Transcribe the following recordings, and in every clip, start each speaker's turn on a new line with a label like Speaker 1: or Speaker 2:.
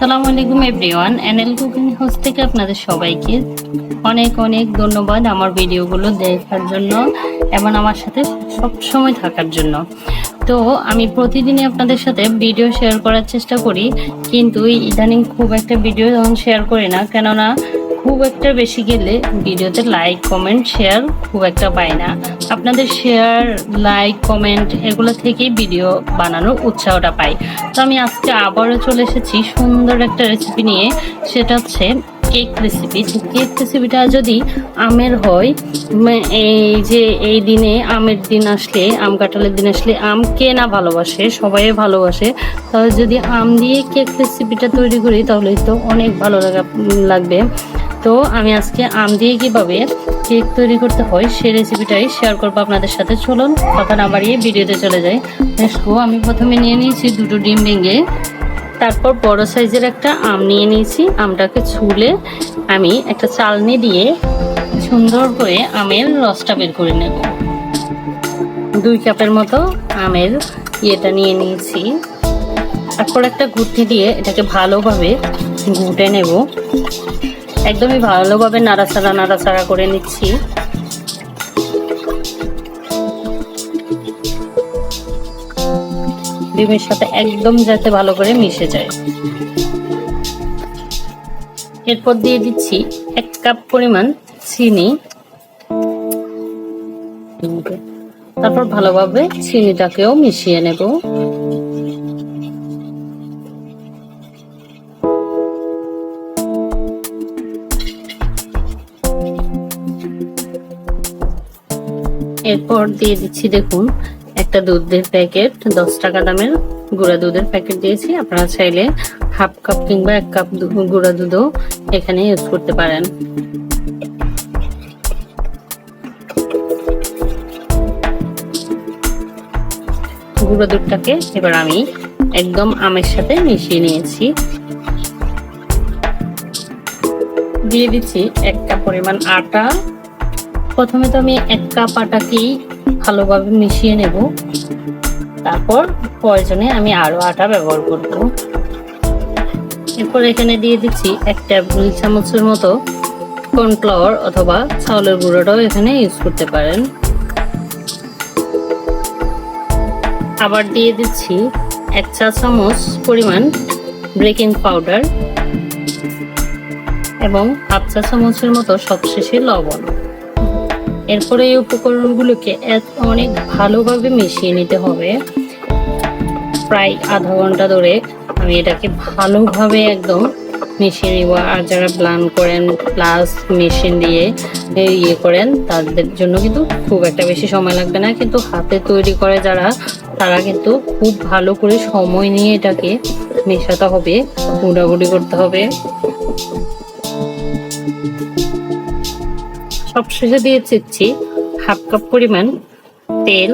Speaker 1: আসসালামু আলাইকুম everyone NL cooking house থেকে আপনাদের সবাইকে অনেক অনেক ধন্যবাদ আমার ভিডিওগুলো দেখার জন্য এবং আমার সাথে সব সময় থাকার জন্য। তো আমি প্রতিদিনই আপনাদের সাথে ভিডিও শেয়ার করার চেষ্টা করি, কিন্তু ইদানিং খুব একটা ভিডিও শেয়ার করি না, কেননা খুব একটা বেশি গেলে ভিডিওতে লাইক কমেন্ট শেয়ার খুব একটা পাই না। আপনাদের শেয়ার লাইক কমেন্ট এগুলো থেকেই ভিডিও বানানোর উৎসাহটা পাই। তো আমি আজকে আবারও চলে এসেছি সুন্দর একটা রেসিপি নিয়ে। সেটা হচ্ছে কেক রেসিপি কেক রেসিপিটা যদি আমের হয় এই যে এই দিনে আমের দিন আসলে, আম কাঁঠালের দিন আসলে আম কে না ভালোবাসে, সবাই ভালোবাসে, তাহলে যদি আম দিয়ে কেক রেসিপিটা তৈরি করি, তাহলে তো অনেক ভালো লাগা, লাগবে। তো আমি আজকে আম দিয়ে কীভাবে কেক তৈরি করতে হয় সেই রেসিপিটাই শেয়ার করব আপনাদের সাথে। চলুন, কথা না বাড়িয়ে ভিডিওতে চলে যাই। দেখো আমি প্রথমে নিয়ে নিয়েছি দুটো ডিম ভেঙে, তারপর বড় সাইজের একটা আম নিয়ে নিয়েছি। আমটাকে ছুলে আমি একটা চালনি দিয়ে সুন্দর করে আমের রসটা বের করে নেব। দুই কাপের মতো আমের ইয়েটা নিয়ে নিয়েছি। তারপর একটা ঘুটনি দিয়ে এটাকে ভালোভাবে গুটে নেব। একদমই ভালোভাবে নাড়াচাড়া নাড়াচাড়া করে নিচ্ছি। ডিমের সাথে একদম যাতে ভালো করে মিশে যায়। এরপর দিয়ে দিচ্ছি এক কাপ পরিমাণ চিনি। তারপর ভালোভাবে চিনিটাকেও মিশিয়ে নেব। এরপর দিয়ে দিচ্ছি দেখুন, একটা দুধের প্যাকেট, দশ টাকা দামের গুঁড়া দুধের প্যাকেট দিয়েছি। আপনারা চাইলে হাফ কাপ কিংবা এক কাপ গুঁড়া দুধও এখানে ইউজ করতে পারেন। গুঁড়ো দুধটাকে এবার আমি একদম আমের সাথে মিশিয়ে নিয়েছি। দিয়ে দিচ্ছি এক কাপ পরিমাণ আটা প্রথমে তো আমি এক কাপ আটাকেই ভালোভাবে মিশিয়ে নেব। তারপর প্রয়োজনে আমি আরও আটা ব্যবহার করব। এরপর এখানে দিয়ে দিচ্ছি এক টেবিল চামচের মতো কর্নফ্লাওয়ার অথবা চাউলের গুঁড়োটাও এখানে ইউজ করতে পারেন। আবার দিয়ে দিচ্ছি এক চা চামচ পরিমাণ বেকিং পাউডার এবং হাফ চা চামচের মতো সবশেষে লবণ। এরপরে এই উপকরণগুলোকে অনেক ভালোভাবে মিশিয়ে নিতে হবে। প্রায় আধা ঘণ্টা ধরে আমি এটাকে ভালোভাবে একদম মিশিয়ে নিব। আর যারা ব্লান করেন প্লাস মেশিন দিয়ে ইয়ে করেন, তাদের জন্য কিন্তু খুব একটা বেশি সময় লাগবে না। কিন্তু হাতে তৈরি করে যারা, তারা কিন্তু খুব ভালো করে সময় নিয়ে এটাকে মেশাতে হবে, গুঁড়াগুড়ি করতে হবে। সবশেষে দিয়ে দিচ্ছি হাফ কাপ পরিমাণ তেল।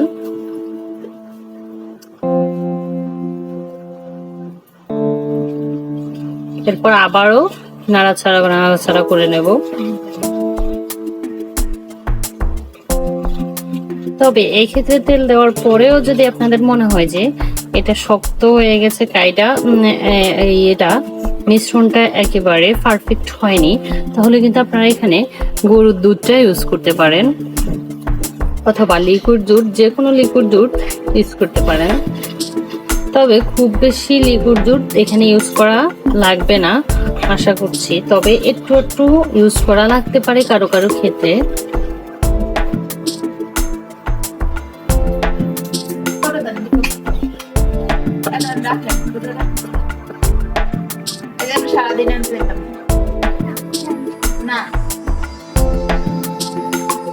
Speaker 1: এরপর আবারও নাড়াচাড়া নাড়াচাড়া করে নেব। তবে এই ক্ষেত্রে তেল দেওয়ার পরেও যদি আপনাদের মনে হয় যে এটা শক্ত হয়ে গেছে কাইটা এটা মিশ্রণটা একেবারে পারফেক্ট হয়নি। তাহলে কিন্তু আপনারা এখানে গরুর দুধটা ইউজ করতে পারেন। অথবা লিকুইড দুধ যে কোনো লিকুইড দুধ ইউজ করতে পারেন। তবে খুব বেশি লিকুইড দুধ এখানে ইউজ করা লাগবে না, আশা করছি। তবে একটু একটু ইউজ করা লাগতে পারে কারও কারও ক্ষেত্রে।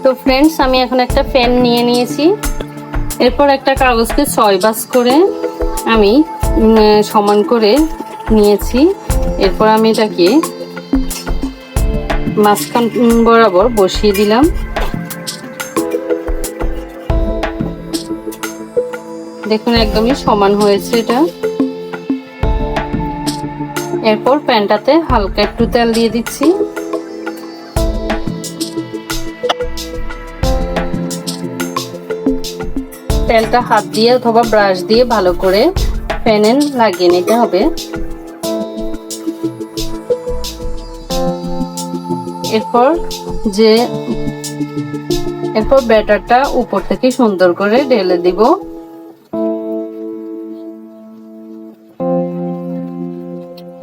Speaker 1: তো ফ্রেন্ডস আমি এখন একটা পেন নিয়ে নিয়েছি। এরপর একটা কাগজকে ছয় বাস করে আমি সমান করে নিয়েছি। এরপর আমি এটাকে মাঝখান বরাবর বসিয়ে দিলাম। দেখুন, একদমই সমান হয়েছে এটা। এরপর প্যানটাতে হালকা একটু তেল দিয়ে দিচ্ছি। তেলটা হাত দিয়ে অথবা ব্রাশ দিয়ে ভালো করে প্যানেল লাগিয়ে নিতে হবে। এরপর যে, এরপর ব্যাটারটা উপর থেকে সুন্দর করে ঢেলে দিব।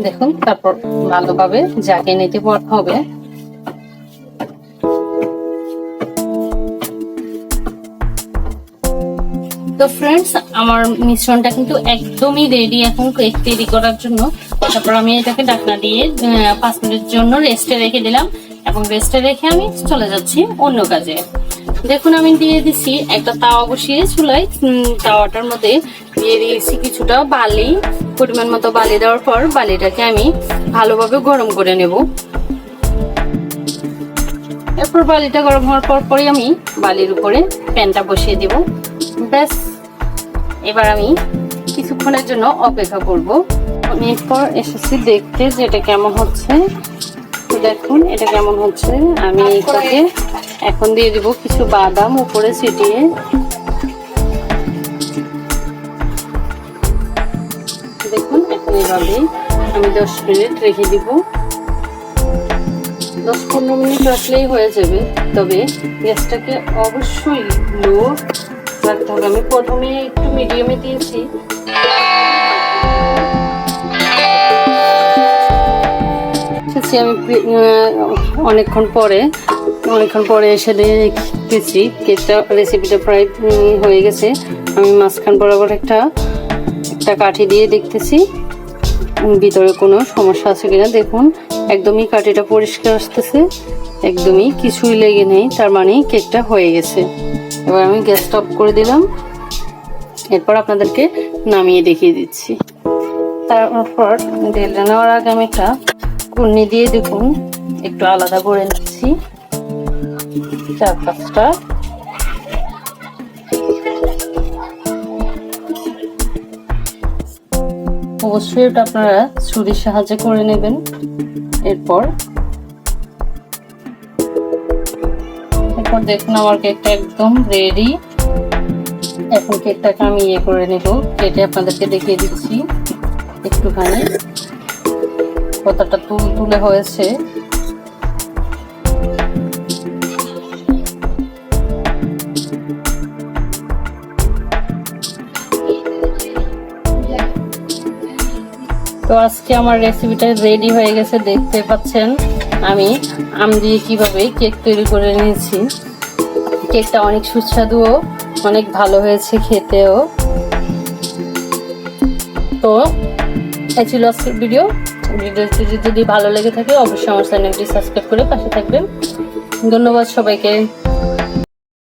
Speaker 1: দেখুন তারপর ভালোভাবে জাগিয়ে নিতে হবে। তো ফ্রেন্ডস আমার মিশ্রণটা কিন্তু একদমই রেডি এখন কেক তৈরি করার জন্য। তারপর আমি এটাকে ঢাকনা দিয়ে পাঁচ মিনিটের জন্য রেস্টে রেখে দিলাম এবং রেস্টে রেখে আমি চলে যাচ্ছি অন্য কাজে। দেখুন আমি দিয়ে দিচ্ছি একটা তাওয়া বসিয়ে উম, তাওয়াটার মধ্যে দিয়ে দিয়েছি কিছুটা বালি। পরিমাণ মতো বালি দেওয়ার পর বালিটাকে আমি ভালোভাবে গরম করে নেব। এরপর বালিটা গরম হওয়ার পর পরই আমি বালির উপরে প্যানটা বসিয়ে দেব। ব্যাস এবার আমি কিছুক্ষণের জন্য অপেক্ষা করব। আমি এরপর এসেছি দেখতে যে এটা কেমন হচ্ছে। দেখুন এটা কেমন হচ্ছে। আমি এটাকে এখন দিয়ে দিব কিছু বাদাম উপরে ছিটিয়ে। এভাবে আমি দশ মিনিট রেখে দিব। দশ পনেরো মিনিট রাখলেই হয়ে যাবে। তবে গ্যাসটাকে অবশ্যই লো রাখতে হবে। আমি প্রথমে একটু মিডিয়ামে দিয়েছি। আমি অনেকক্ষণ পরে অনেকক্ষণ পরে এসে দেখতেছি কেকটা রেসিপিটা প্রায় হয়ে গেছে। আমি মাঝখান বরাবর একটা একটা কাঠি দিয়ে দেখতেছি। ভিতরে কোনো সমস্যা আছে কিনা দেখুন। একদমই কাঠিটা পরিষ্কার আসতেছে। একদমই কিছুই লেগে নেই। তার মানে কেকটা হয়ে গেছে। এবার আমি গ্যাস স্টপ করে দিলাম। এরপর আপনাদেরকে নামিয়ে দেখিয়ে দিচ্ছি। তারপর ঢেলে নেওয়ার আগে আমি একটা কুর্নি দিয়ে দেখুন। একটু আলাদা করে নিচ্ছি। চার পাঁচটা। অবশ্যই এটা আপনারা ছুরির সাহায্যে করে নেবেন। এরপর এরপর দেখুন আমার কেকটা একদম রেডি এখন কেকটাকে আমি ইয়ে করে নেব, কেটে আপনাদেরকে দেখিয়ে দিচ্ছি একটুখানি। কতটা তুল তুলে হয়েছে। তো আজকে আমার রেসিপিটা রেডি হয়ে গেছে, দেখতে পাচ্ছেন আমি। আম দিয়ে কীভাবে কেক তৈরি করে নিয়েছি। কেকটা অনেক সুস্বাদুও, অনেক ভালো হয়েছে খেতেও। তো, এই ছিল আজকের ভিডিও ভিডিওটি যদি ভালো লেগে থাকে, অবশ্যই আমার চ্যানেলটি সাবস্ক্রাইব করে পাশে থাকবেন। ধন্যবাদ সবাইকে।